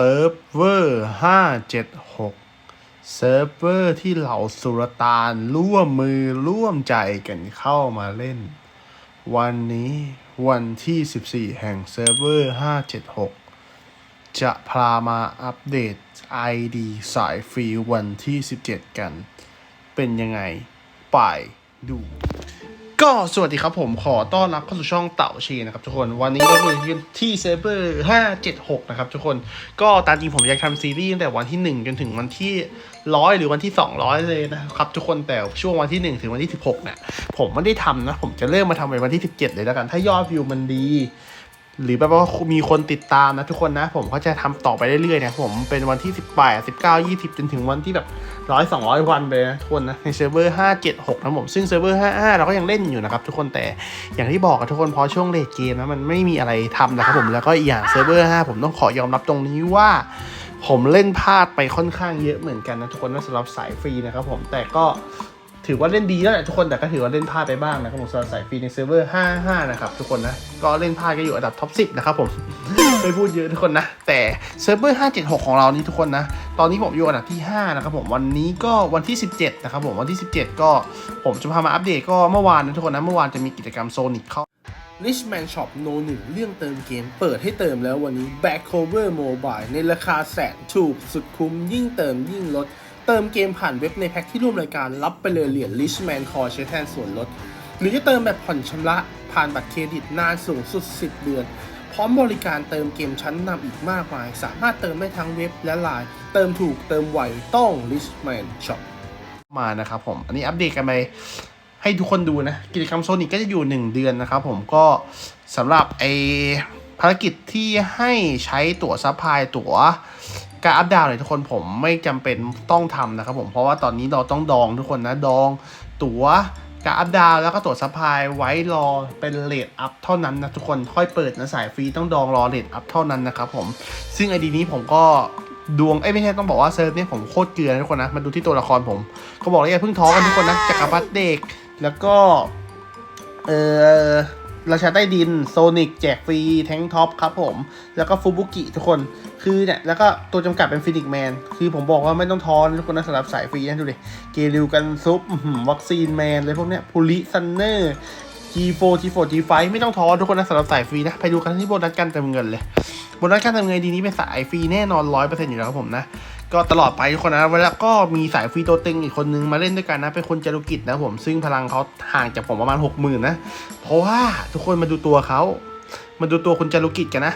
ซิร์ฟเวอร์576เซิร์ฟเวอร์ที่เหล่าสุรตานร่วมมือร่วมใจกันเข้ามาเล่น วันนี้วันที่ 14 แห่งเซิร์ฟเวอร์ 576 จะพามาอัปเดต ID สายฟรีวันที่ 17 กัน เป็นยังไง ไปดู ก็สวัสดีครับผมขอต้อนรับเข้าสู่ช่องเต่าชีนะครับทุกคนวันนี้เราอยู่ที่เซิร์ฟเวอร์576นะครับทุกคนก็ตามจริงผมอยากทำซีรีส์ตั้งแต่วันที่1จนถึงวันที่ร้อยหรือวันที่200เลยนะครับทุกคนแต่ช่วงวันที่1ถึงวันที่16เนี่ยผมไม่ได้ทำนะผมจะเริ่มมาทำในวันที่17เลยแล้วกัน ถ้ายอดวิวมันดี หรือแบบว่ามีคนติดตามนะทุกคนนะ ผมก็จะทำต่อไปเรื่อยๆนะผมเป็นวันที่18 19 20จนถึงวันที่แบบร้อยสองร้อยวันไปนะทุกคนนะในเซิร์ฟเวอร์576นะผมซึ่งเซิร์ฟเวอร์55เราก็ยังเล่นอยู่นะครับทุกคนแต่อย่างที่บอกกับทุกคนพอช่วงเลทเกมนะมันไม่มีอะไรทำนะครับผมแล้วก็อีกอย่างเซิร์ฟเวอร์5ผมต้องขอยอมรับตรงนี้ว่า ผมเล่นพลาดไปค่อนข้างเยอะเหมือนกันนะทุกคนนะสำหรับสายฟรีนะครับผมแต่ก็ ถือว่าเล่นดีแล้วแหละทุกคนแต่ก็ถือว่าเล่นพลาดไปบ้างนะครับผมสำหรับสายฟรีในเซิร์ฟเวอร์ 55 นะครับทุกคนนะ ก็เล่นพลาดก็อยู่อันดับท็อป 10 นะครับผมไม่พูดเยอะทุกคนนะ แต่เซิร์ฟเวอร์ 576 ของเรานี่ทุกคนนะ ตอนนี้ผมอยู่อันดับที่ 5 นะครับผมวันนี้ก็วันที่ 17 นะครับผมวันที่ 17 ก็ผมจะพามาอัปเดตก็เมื่อวานนะทุกคนนะเมื่อวานจะมีกิจกรรมโซนิ c เข้า Richman Shop No 1 เรื่องเติมเกม เปิดให้เติมแล้ววันนี้ Back Cover Mobile ในราคาแสนถูกสุดคุ้มยิ่งเติมยิ่งลด เติมเกมผ่านเว็บในแพ็คที่ร่วมรายการรับไปเลยเหรียญ Richman Core ใช้แทนส่วนลด หรือจะเติมแบบผ่อนชำระผ่านบัตรเครดิตนานสูงสุด 10 เดือน พร้อมบริการเติมเกมชั้นนำอีกมากมาย สามารถเติมได้ทั้งเว็บและไลน์เติมถูกเติมไวต้อง Richman Shop มานะครับผม อันนี้อัปเดตกันไปให้ทุกคนดูนะ กิจกรรมโซนิกก็จะอยู่ 1 เดือนนะครับผมก็สำหรับไอภารกิจที่ให้ใช้ตั๋วซัพพลายตั๋ว การอัพดาวน์เลยทุกคนผมไม่จำเป็นต้องทำนะครับผมเพราะว่าตอนนี้เราต้องดองทุกคนนะดองตั๋วการอัพดาวน์แล้วก็ตั๋วซัพพายไว้รอเป็นเลทอัพเท่านั้นนะทุกคนค่อยเปิดนะสายฟรีต้องดองรอเลทอัพเท่านั้นนะครับผมซึ่งไอดีนี้ผมก็ดวงเอ้ไม่ใช่ต้องบอกว่าเซิร์ฟเนี่ยผมโคตรเกลือนะทุกคนนะมาดูที่ตัวละครผมเขาบอกเลยอย่าเพิ่งท้อกันทุกคนนะจักรพรรดิเด็ก แล้วก็เออราชาใต้ดินโซนิกแจกฟรีแทงท็อปครับผม แล้วก็ฟูบุกิทุกคน คือเนี่ยแล้วก็ตัวจำกัดเป็นฟินิกแมน คือผมบอกว่าไม่ต้องท้อนทุกคนนะสำหรับสายฟรีนะดูดิเกลิวกันซุปวัคซีนแมนเลยพวกเนี้ยพูลิซันเนอร์ G4 G4 G5 ไม่ต้องท้อทุกคนนะสำหรับสายฟรีนะ ไปดูกันที่โบนัสการเติมเงินเลยโบนัสการเติมเงินดีนี้เป็นสายฟรีแน่นอนร้อยเปอร์เซ็นต์อยู่แล้วครับผมนะ ก็ตลอดไปทุกคนนะแล้วก็มีสายฟรีตัวเต็งอีกคนนึงมาเล่นด้วยกันนะเป็นคนจารุกิจนะผมซึ่งพลังเขาห่างจากผมประมาณหกหมื่นนะเพราะว่าทุกคนมาดูตัวเขามาดูตัวคุณจารุกิจกันนะ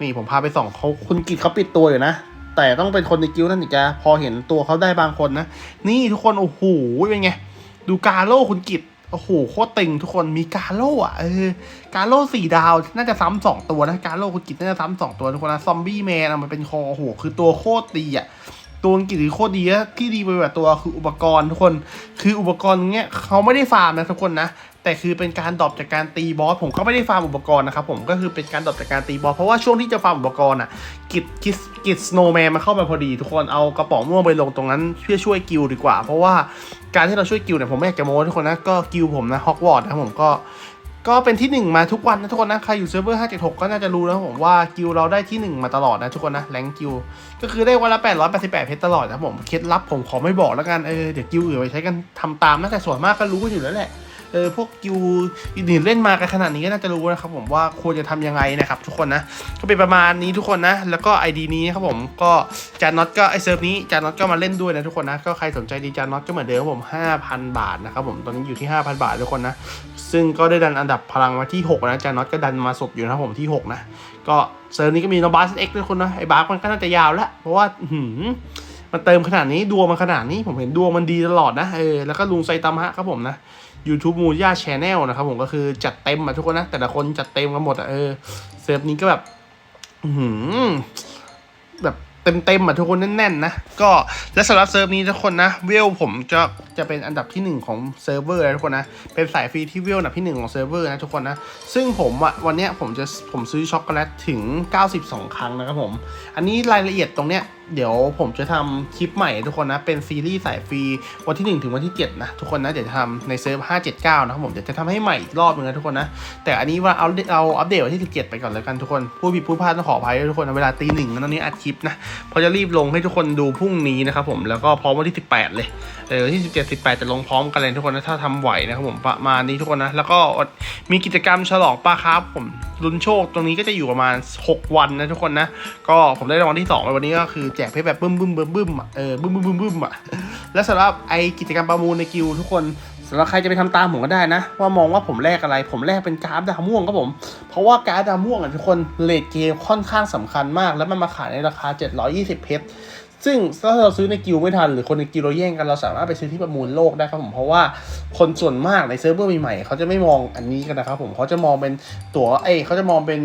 นี่ผมพาไปส่องเขาคุณกิจเขาปิดตัวอยู่นะ แต่ต้องเป็นคนในกิ้วนั่นอีกจะพอเห็นตัวเขาได้บางคนนะ นี่ทุกคน โอ้โห เป็นไง ดูกาโลคุณกิจโอ้โหโคตรตึงทุกคนมีกาโลอะเออกาโลสี่ดาว น่าจะซ้ำสองตัวนะ กาโลคุณกิจน่าจะซ้ำสองตัวทุกคนนะ ซอมบี้แมนมันเป็นคอโอ้โหคือตัวโคตรตีอะ ตัวอังกฤษคือโคตรดีนะที่ดีไปแบบตัวคืออุปกรณ์ทุกคน คืออุปกรณ์เนี้ยเขาไม่ได้ฟาร์มนะทุกคนนะแต่คือเป็นการดรอปจากการตีบอสผมก็ไม่ได้ฟาร์มอุปกรณ์นะครับผมก็คือเป็นการดรอปจากการตีบอสเพราะว่าช่วงที่จะฟาร์มอุปกรณ์อะกิจกิจกิจสโนแมนมาเข้ามาพอดี ทุกคนเอากระป๋องม่วงไปลงตรงนั้นเพื่อช่วยกิลดีกว่า เพราะว่าการที่เราช่วยกิลเนี่ยผมไม่อยากจะโม้ทุกคนนะก็กิลผมนะฮอกวอตส์นะผมก็ ก็เป็นที่หนึ่งมาทุกวันนะทุกคนนะ ใครอยู่เซิร์ฟเวอร์ 576 ก็น่าจะรู้แล้วผมว่ากิลเราได้ที่หนึ่งมาตลอดนะทุกคนนะ แรงกิลก็คือได้วันละ 888 เพชรตลอดนะผม เคล็ดลับผมขอไม่บอกแล้วกัน เออ เดี๋ยวกิลอื่นไปใช้กันทำตามนะแต่ส่วนมากก็รู้กันอยู่แล้วแหละ เออพวกกิลอื่นเล่นมากันขนาดนี้ก็น่าจะรู้นะครับผมว่าควรจะทำยังไงนะครับทุกคนนะก็เป็นประมาณนี้ทุกคนนะแล้วก็ ID นี้ครับผมก็จานน็อตก็ไอเซิร์ฟนี้จานน็อตก็มาเล่นด้วยนะทุกคนนะก็ใครสนใจดีจานน็อตก็เหมือนเดิมครับผม 5,000 บาทนะครับผมตอนนี้อยู่ที่ 5,000 บาททุกคนนะซึ่งก็ได้ดันอันดับพลังมาที่ 6 นะจานน็อตก็ดันมาสดอยู่นะครับผมที่ 6 นะ ก็เซิร์ฟนี้ก็มีโนบาสเอ็กด้วยคนนะไอ้บาร์มันก็น่าจะยาวแล้วเพราะว่าหืมันเติมขนาดนี้ดวงมันขนาดนี้ผมเห็นดวงมันดีตลอดนะเออแล้วก็ลุงไซตามะครับผมนะ YouTube มูย่าชแนลนะครับผมก็คือจัดเต็มมาทุกคนนะ แต่ละคนจัดเต็มกันหมดอะเออเซิร์ฟนี้ก็แบบหือแบบเต็มๆอะทุกคนแน่นๆนะก็และสำหรับเซิร์ฟนี้ทุกคนนะเวลผมจะจะเป็นอันดับที่หนึ่งของเซิร์ฟเวอร์นะทุกคนนะเป็นสายฟรีที่เวลอันดับที่หนึ่งของเซิร์ฟเวอร์นะทุกคนนะซึ่งผมอะวันเนี้ยผมจะผมซื้อช็อกโกแลตถึง 92 ครั้งนะครับผม อันนี้รายละเอียดตรงเนี้ยเดี๋ยวผมจะทำคลิปใหม่ทุกคนนะ เป็นซีรีส์สายฟรีวันที่ 1 ถึงวันที่ 7 นะ ทุกคนนะ เดี๋ยวจะทำในเซิร์ฟ 579 นะครับผม เดี๋ยวจะทำให้ใหม่อีกรอบนึงนะทุกคนนะ แต่อันนี้ว่าเอาเอาอัปเดตวันที่ 17 ไปก่อนแล้วกันทุกคน ผู้ผิดผู้พลาดต้องขออภัยด้วยทุกคนนะเวลาตีหนึ่งตอนนี้อัดคลิปนะเพราะจะรีบลงให้ทุกคนดูพรุ่งนี้นะครับผม แล้วก็พร้อมวันที่ 18 เลยเออวันที่ 17 18 จะลงพร้อมกันเลยทุกคนนะถ้าทำไหวนะครับผมประมาณนี้ทุกคนนะ แล้วก็มีกิจกรรมฉลองปลาครับผมลุ้นโชคตรงนี้ก็จะอยู่ประมาณ 6 วันนะทุกคนนะก็ผมได้รางวัลที่2ไปวันนี้ก็คือแจกเพชรแบบบึ้มบึ้มบึ้มบึ้มอะเออบึ้มบึ้มบึ้มบึ้มอะและสำหรับไอกิจกรรมประมูลในกิลทุกคนสำหรับใครจะไปทำตามผมก็ได้นะ ว่ามองว่าผมแลกอะไร ผมแลกเป็นการ์ดดาวม่วงครับผม เพราะว่าการ์ดดาวม่วงอะทุกคนเลทเกมค่อนข้างสำคัญมาก แล้วมันมาขายในราคา 720 เพชรซึ่งถ้าเราซื้อในกิลไม่ทัน หรือคนในกิลเราแย่งกันเราสามารถไปซื้อที่ประมูลโลกได้ครับผมเพราะว่าคนส่วนมากในเซิร์ฟเวอร์ใหม่ๆเขาจะไม่มองอันนี้กันนะครับผมเขาจะมองเป็นตั๋วเอ้เขาจะมองเป็น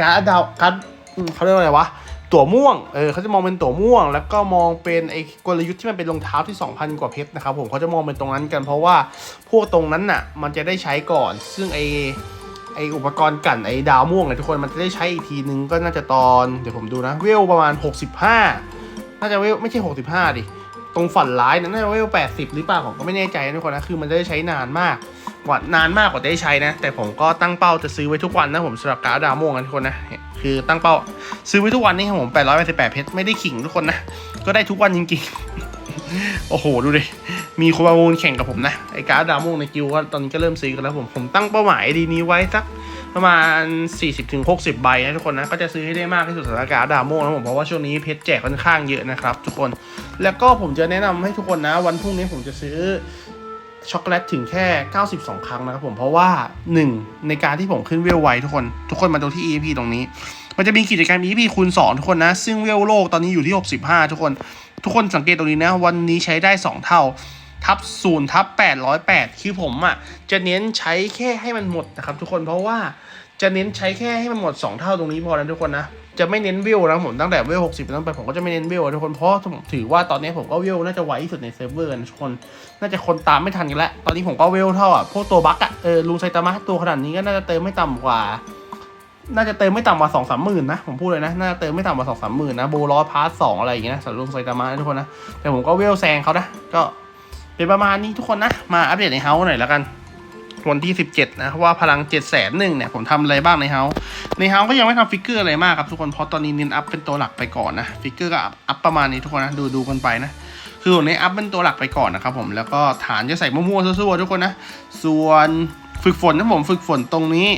การ์ดดาวการ์ดเขาเรียกว่าอะไรวะ ตั๋วม่วง เออเขาจะมองเป็นตั๋วม่วง แล้วก็มองเป็นไอ้กลยุทธ์ที่มันเป็นรองเท้าที่ 2,000 กว่าเพชรนะครับผมเขาจะมองเป็นตรงนั้นกัน เพราะว่าพวกตรงนั้นน่ะ มันจะได้ใช้ก่อน ซึ่งไอ้ไอ้อุปกรณ์กันไอ้ดาวม่วงเนี่ยทุกคนมันจะได้ใช้อีกทีนึงก็น่าจะตอนเดี๋ยวผมดูนะเวลประมาณ 65 น่าจะเวลไม่ใช่ 65 ดิ ตรงฝันร้ายนะน่าจะเวล80 หรือเปล่าผมก็ไม่แน่ใจนะทุกคนนะคือมันจะได้ใช้นานมากก ว่านานมากกว่าจะได้ใช้นะ แต่ผมก็ตั้งเป้าจะซื้อไว้ทุกวันนะผมสำหรับการ์ดดาวม่วงนะทุกคนนะคือตั้งเป้าซื้อไว้ทุกวันนี่ครับผม888เพชรไม่ได้ขิงทุกคนนะ ก็ได้ทุกวันจริงๆ โอ้โหดูดิมีคนประมูลแข่งกับผมนะไอ้การ์ดดาวม่วงในกิวก็ตอนนี้ก็เริ่มซื้อกันแล้วผมผมตั้งเป้าหมายดีนี้ไว้สักประมาณ 40-60 ใบนะทุกคนนะ ก็จะซื้อให้ได้มากที่สุดสำหรับการ์ดดาวม่วงนะผมเพราะว่าช่วงนี้เพชรแจกค่อนข้างเยอะนะครับทุกคน แล้วก็ผมจะแนะนำให้ทุกคนนะ วันพรุ่งนี้ผมจะซื้อ ช็อกโกแลตถึงแค่ 92 ครั้งนะครับผมเพราะว่า 1 ในการที่ผมขึ้นเวลไวทุกคน ทุกคนมาดูที่ EP ตรงนี้ มันจะมีกิจกรรม EP คูณ2ทุกคนนะ ซึ่งเวลโลกตอนนี้อยู่ที่ 65 ทุกคน ทุกคนสังเกตตรงนี้นะ วันนี้ใช้ได้ 2 เท่า ทับ0ทับ808 คือผมอะ จะเน้นใช้แค่ให้มันหมดนะครับทุกคนเพราะว่าจะเน้นใช้แค่ให้มันหมด 2 เท่าตรงนี้พอนะทุกคนนะ จะไม่เน้นวิวนะผมตั้งแต่วิว60เป็นต้นไปผมก็จะไม่เน้นวิวทุกคนเพราะผมถือว่าตอนนี้ผมก็วิวน่าจะไวที่สุดในเซิร์ฟเวอร์นะทุกคนน่าจะคนตามไม่ทันกันแล้วตอนนี้ผมก็เวเท่าอะพวกตัวบั๊กอะเออลุงไซตามะตัวขนาดนี้ก็น่าจะเติมไม่ต่ำกว่า น่าจะเติมไม่ต่ำกว่าสองสามหมื่นนะผมพูดเลยนะน่าจะเติมไม่ต่ำกว่าสองสามหมื่นนะโบลอพาร์ทสองอะไรอย่างเงี้ยนะสำหรับลุงไซตามะนะทุกคนนะแต่ผมก็เวแซงเขานะก็เป็นประมาณนี้ทุกคนนะมาอัปเดตในเฮาส์หน่อยแล้วกัน วันที่ 17 นะว่าพลัง7 0 0 0 0หนึ่งเนี่ยผมทำอะไรบ้างในเฮาในเฮาก็ยังไม่ทำฟิกเกอร์อะไรมากครับทุกคนเพราะตอนนี้เน้นอัพเป็นตัวหลักไปก่อนนะฟิกเกอร์ก็อัพประมาณนี้ทุกคนนะดูดูกันไปนะคือผมในอัพเป็นตัวหลักไปก่อนนะครับผมแล้วก็ฐานจะใส่มั่วๆซั่วๆทุกคนนะส่วนฝึกฝนนะผมฝึกฝนตรงนี้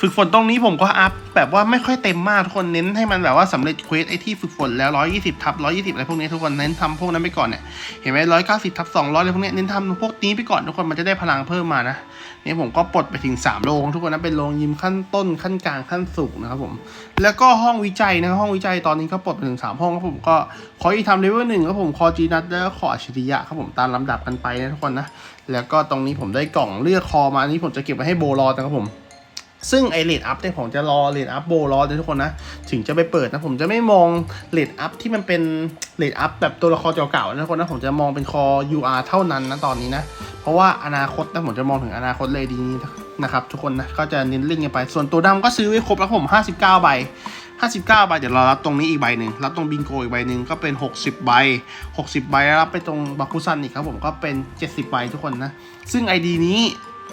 ฝึกฝนตรงนี้ผมก็อัพแบบว่าไม่ค่อยเต็มมากทุกคนเน้นให้มันแบบว่าสำเร็จเควสไอที่ฝึกฝนแล้ว 120ทับ120 อะไรพวกนี้ทุกคนเน้นทำพวกนั้นไปก่อนเนี่ยเห็นไหม190ทับ200อะไรพวกนี้เน้นทำพวกนี้ไปก่อนทุกคนมันจะได้พลังเพิ่มมานะนี่ผมก็ปลดไปถึง 3โลของทุกคนนะเป็นโรงยิมขั้นต้นขั้นกลางขั้นสูงนะครับผมแล้วก็ห้องวิจัยนะห้องวิจัยตอนนี้ก็ปลดไปถึง 3 ห้องครับผมก็ขออีทำเลเวลหนึ่งครับผมคอจีนัทแล้วก็ขออัจฉริยะครับผมตามลำดับกันไปนะทุกคนนะแล้วก็ตรงนี้ผมได้กล่องเลือกคอมาอันนี้ผมจะเก็บไว้ให้โบรอนะครับผม ซึ่งไอเลดอัพเนี่ยผมจะรอเลดอัพโบรอเลยทุกคนนะ ถึงจะไปเปิดนะ ผมจะไม่มองเลดอัพที่มันเป็นเลดอัพแบบตัวละครเก่าๆนะทุกคนนะผมจะมองเป็นคอ UR เท่านั้นนะตอนนี้นะ เพราะว่าอนาคตนะผมจะมองถึงอนาคตเลยดีนะครับทุกคนนะก็จะเน้นเล่นกันไป ส่วนตัวดำก็ซื้อไว้ครบแล้วผม 59 ใบ 59 ใบเดี๋ยวเรารับตรงนี้อีกใบหนึ่งรับตรงบิงโกอีกใบหนึ่งก็เป็น 60 ใบ 60 ใบแล้วรับไปตรงบาคุซันอีกครับผมก็เป็น 70 ใบทุกคนนะ ซึ่ง ID นี้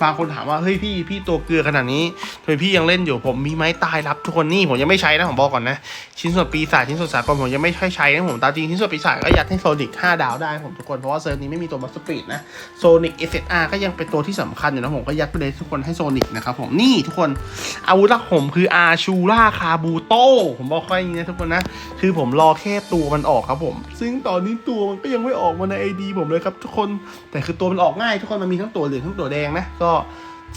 บางคนถามว่าเฮ้ยพี่พี่ตัวเกลือขนาดนี้ทำไมพี่ยังเล่นอยู่ผมมีไม้ตายรับทุกคนนี่ผมยังไม่ใช้นะผมบอกก่อนนะชิ้นส่วนปีศาจชิ้นส่วนสากลผมยังไม่ค่อยใช้นะผมตามจริงชิ้นส่วนปีศาจก็ยัดให้โซนิก5ดาวได้ผมทุกคนเพราะว่าเซิร์ฟนี้ไม่มีตัวบัสสปีดนะโซนิกเอสอาร์ก็ยังเป็นตัวที่สำคัญอยู่นะผมก็ยัดไปเลยทุกคนให้โซนิกนะครับผมนี่ทุกคนอาวุธหลักผมคืออาชูล่าคาบูโตผมบอกค่นี้นะทุกคนนะคือผมรอแค่ตัวมันออกครับผม ซึ่งตอนนี้ตัวมันก็ยังไม่ออกมาในไอดีผมเลยครับทุกคนแต่คือตัวมันออกง่ายทุกคนมันมีทั้งตัวเหลืองทั้งตัวแดงนะก็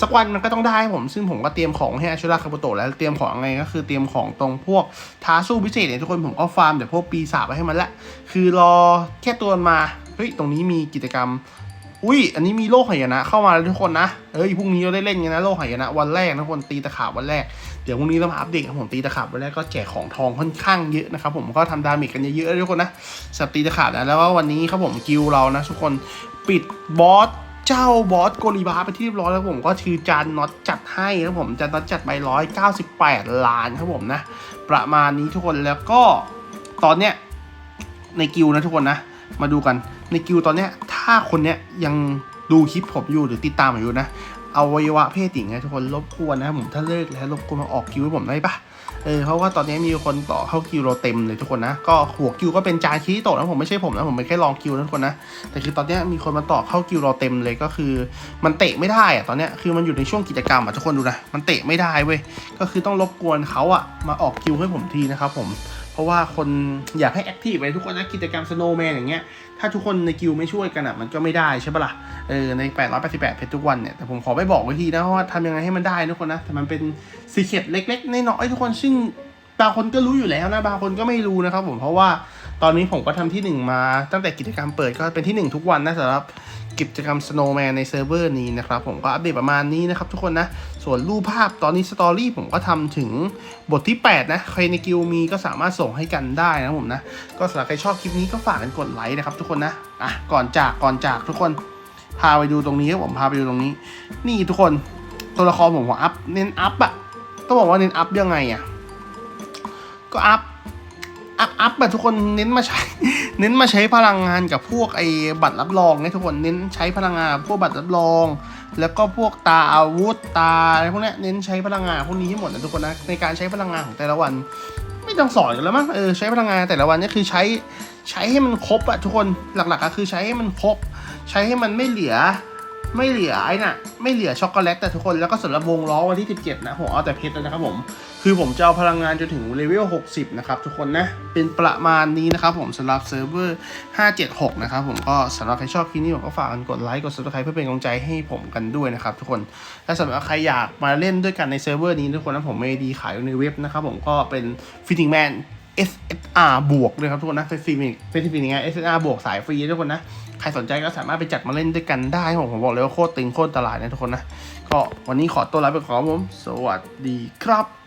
สักวันมันก็ต้องได้ผม ซึ่งผมก็เตรียมของให้อาชุราคาโบโตะแล้วเตรียมของไงก็คือเตรียมของตรงพวกท้าสู้พิเศษเนี่ยทุกคนผมก็ฟาร์มเดี๋ยวพวกปีศาจไปให้มันละคือรอแค่ตัวมาเฮ้ยตรงนี้มีกิจกรรม อุ้ยอันนี้มีโลกหายนะ เข้ามาแล้วทุกคนนะเอ้ยพรุ่งนี้เราได้เล่นกันนะโลกหายนะวันแรกนะทุกคนตีตะขาบวันแรกเดี๋ยวพรุ่งนี้เรามาอัปเดตครับผมตีตะขาบวันแรกก็แจกของทองค่อนข้างเยอะนะครับผมก็ทำดาเมจกันเยอะๆทุกคนนะสับตีตะขาบนะแล้วก็วันนี้ครับผมกิลเรานะทุกคนปิดบอส เจ้าบอสโกลิบาไปที่เรียบร้อยแล้วผมก็คือจานน็อตจัดให้ครับผมจานน็อตจัดไปร้อยเก้าสิบแปดล้านครับผมนะ ประมาณนี้ทุกคนแล้วก็ตอนเนี้ยในกิลนะทุกคนนะ มาดูกันในกิลตอนเนี้ยถ้าคนเนี้ยยังดูคลิปผมอยู่หรือติดตามผมอยู่นะอวัยวะเพศหญิงนะทุกคนรบกวนนะผมถ้าเลิกแล้วรบกวนมาออกคิวให้ผมได้ปะ เออเพราะว่าตอนนี้มีคนต่อเข้าคิวเราเต็มเลยทุกคนนะ ก็หัวคิวก็เป็นจานชี้โตะนะผมไม่ใช่ผมนะผมไม่แค่ลองคิวนะทุกคนนะ แต่คือตอนนี้มีคนมาต่อเข้าคิวเราเต็มเลยก็คือ มันเตะไม่ได้อะตอนนี้คือมันอยู่ในช่วงกิจกรรมอะทุกคนดูนะ มันเตะไม่ได้เว้ย ก็คือต้องรบกวนเขาอะมาออกคิวให้ผมทีนะครับผมเราะว่าคนอยากให้แอคทีฟไปทุกคนนะกิจกรรมสโนว์แมนอย่างเงี้ยถ้าทุกคนในกิลไม่ช่วยกันอะมันก็ไม่ได้ใช่ปะล่ะเออใน 888 เพชรทุกวันเนี่ยแต่ผมขอไม่บอกวิธีนะว่าทำยังไงให้มันได้ทุกคนนะแต่มันเป็นซีเคร็ตเล็กๆน้อยๆทุกคนซึ่งบางคนก็รู้อยู่แล้วนะบางคนก็ไม่รู้นะครับผมเพราะว่า ตอนนี้ผมก็ทำที่หนึ่งมา ตั้งแต่กิจกรรมเปิดก็เป็นที่หนึ่งทุกวันนะสำหรับกิจกรรม Snowman ในเซิร์ฟเวอร์นี้นะครับผมก็อัปเดตประมาณนี้นะครับทุกคนนะ ส่วนรูปภาพตอนนี้สตอรี่ผมก็ทำถึงบทที่ 8 นะ ใครในกิลมีก็สามารถส่งให้กันได้นะผมนะ ก็สำหรับใครชอบคลิปนี้ก็ฝากกันกดไลค์นะครับทุกคนนะอะก่อนจากก่อนจากทุกคนพาไปดูตรงนี้ครับผมพาไปดูตรงนี้ นี่ทุกคนตัวละครผมผมอัพเน้นอัพอะต้องบอกว่าเน้นอัพยังไงอะก็อัพ อัพอัพแบบทุกคนเน้นมาใช้ เน้นมาใช้พลังงานกับพวกไอ้บัตรรับรองเนี่ยทุกคนเน้นใช้พลังงานพวกบัตรรับรอง แล้วก็พวกตาอาวุธตาอะไรพวกเนี้ยเน้นใช้พลังงานพวกนี้ให้หมดนะทุกคนนะในการใช้พลังงานของแต่ละวัน ไม่ต้องสอนกันแล้วมั้งเออใช้พลังงานแต่ละวันเนี่ยคือใช้ใช้ให้มันครบอะทุกคนหลักๆก็คือใช้ให้มันครบ ใช้ให้มันไม่เหลือไม่เหลือไอ้น่ะ ไม่เหลือช็อกโกแลตแต่ทุกคนแล้วก็สำหรับวงล้อวันที่ 17 นะผมเอาแต่เพชรนะครับผม คือผมจะเอาพลังงานจนถึงเลเวล 60 นะครับทุกคนนะ เป็นประมาณนี้นะครับผมสำหรับเซิร์ฟเวอร์ 576 นะครับผมก็สำหรับใครชอบคลิปนี้ผมก็ฝากกันกดไลค์กด subscribe เพื่อเป็นกำลังใจให้ผมกันด้วยนะครับทุกคนและสำหรับใครอยากมาเล่นด้วยกันในเซิร์ฟเวอร์นี้ทุกคนนะผมไม่ดีขายอยู่ในเว็บนะครับผมก็เป็น Fitting Man SSR บวกเลยครับทุกคนนะเป็นฟรีเป็นฟรียังไง SSR บวกสายฟรีทุกคนนะ ใครสนใจก็สามารถไปจัดมาเล่นด้วยกันได้ผมผมบอกเลยว่าโคตรตึงโคตรตลาดนะทุกคนนะ ก็วันนี้ขอตัวลาไปก่อนผม สวัสดีครับ